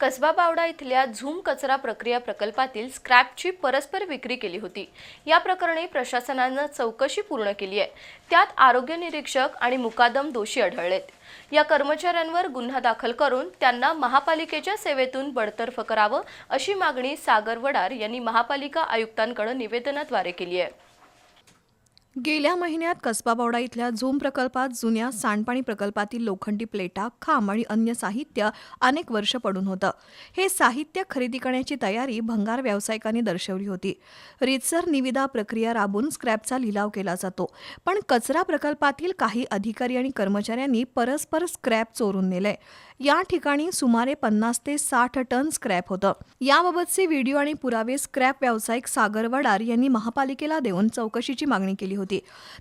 कसबा बावडा इथल्या झूम कचरा प्रक्रिया प्रकल्पातील स्क्रॅपची परस्पर विक्री केली होती. या प्रकरणी प्रशासनानं चौकशी पूर्ण केली आहे. त्यात आरोग्य निरीक्षक आणि मुकादम दोषी आढळलेत. या कर्मचाऱ्यांवर गुन्हा दाखल करून त्यांना महापालिकेच्या सेवेतून बडतर्फ करावं अशी मागणी सागर वडार यांनी महापालिका आयुक्तांकडे निवेदनाद्वारे केली आहे. गेल्या महिन्यात कसबाबावडा इथल्या झूम प्रकल्पात जुन्या सांडपाणी प्रकल्पातील लोखंडी प्लेटा खांब आणि अन्य साहित्य अनेक वर्ष पडून होतं. हे साहित्य खरेदी करण्याची तयारी भंगार व्यावसायिकांनी दर्शवली होती. रीतसर निविदा प्रक्रिया राबून स्क्रॅपचा लिलाव केला जातो. पण कचरा प्रकल्पातील काही अधिकारी आणि कर्मचाऱ्यांनी परस्पर स्क्रॅप चोरून नेले या ठिकाणी सुमारे पन्नास ते साठ टन स्क्रॅप होतं. याबाबतचे व्हिडिओ आणि पुरावे स्क्रॅप व्यावसायिक सागर वडार यांनी महापालिकेला देऊन चौकशीची मागणी केली होती.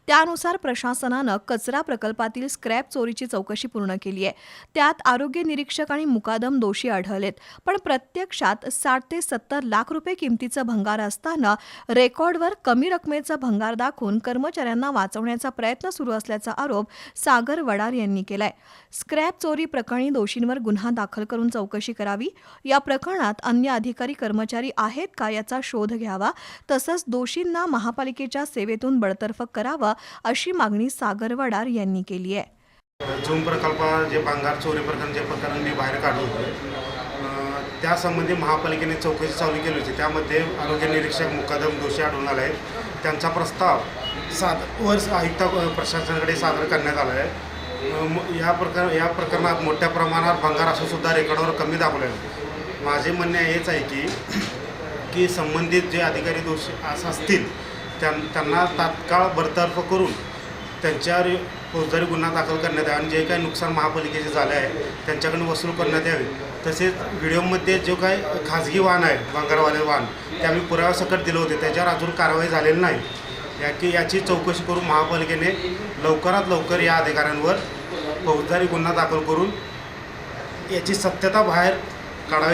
त्यानुसार प्रशासनानं कचरा प्रकल्पातील स्क्रॅप चोरीची चौकशी पूर्ण केली आहे. त्यात आरोग्य निरीक्षक आणि मुकादम दोषी आढळलेत. पण प्रत्यक्षात साठ ते सत्तर लाख रुपये किमतीचं भंगार असताना रेकॉर्डवर कमी रकमेचा भंगार दाखवून कर्मचाऱ्यांना वाचवण्याचा प्रयत्न सुरू असल्याचा आरोप सागर वडार यांनी केलाय. स्क्रॅप चोरी प्रकरणी दोषींवर गुन्हा दाखल करून चौकशी करावी. या प्रकरणात अन्य अधिकारी कर्मचारी आहेत का याचा शोध घ्यावा. तसंच दोषींना महापालिकेच्या सेवेतून बडतर्फ करावं अशी मागणी सागर वडार यांनी केली आहे. झूम प्रकल्प जे भांगार चोरी प्रकरण जे प्रकरण मी बाहेर काढलं होतं त्यासंबंधी महापालिकेने चौकशी चालू केली होती. त्यामध्ये आरोग्य निरीक्षक मुकादम दोषी आढळून आले आहेत. त्यांचा प्रस्ताव साद वर आयुक्त प्रशासनाकडे सादर करण्यात आला आहे. म- या प्रकार या प्रकरणात मोठ्या प्रमाणात भंगार असून सुद्धा रेकॉर्डवर कमी दाखवले आहे माझे म्हणणे हेच आहे की की संबंधित जे अधिकारी दोषी असं असतील त्यांना तात्काळ बरतर्फ करून त्यांच्यावर फौजदारी गुन्हा दाखल करण्यात यावा आणि जे काही नुकसान महापालिकेचे झाले आहे त्यांच्याकडून वसूल करण्यात यावे. तसेच व्हिडिओमध्ये जो काही खाजगी वाहन आहे भांगारवाले वाहन ते आम्ही पुराव्यासकट दिलं होते. त्याच्यावर अजून कारवाई झालेली नाही. या की याची चौकशी करून महापालिकेने लवकरात लवकर या अधिकाऱ्यांवर फौजदारी गुन्हा दाखल करून याची सत्यता बाहेर काढावी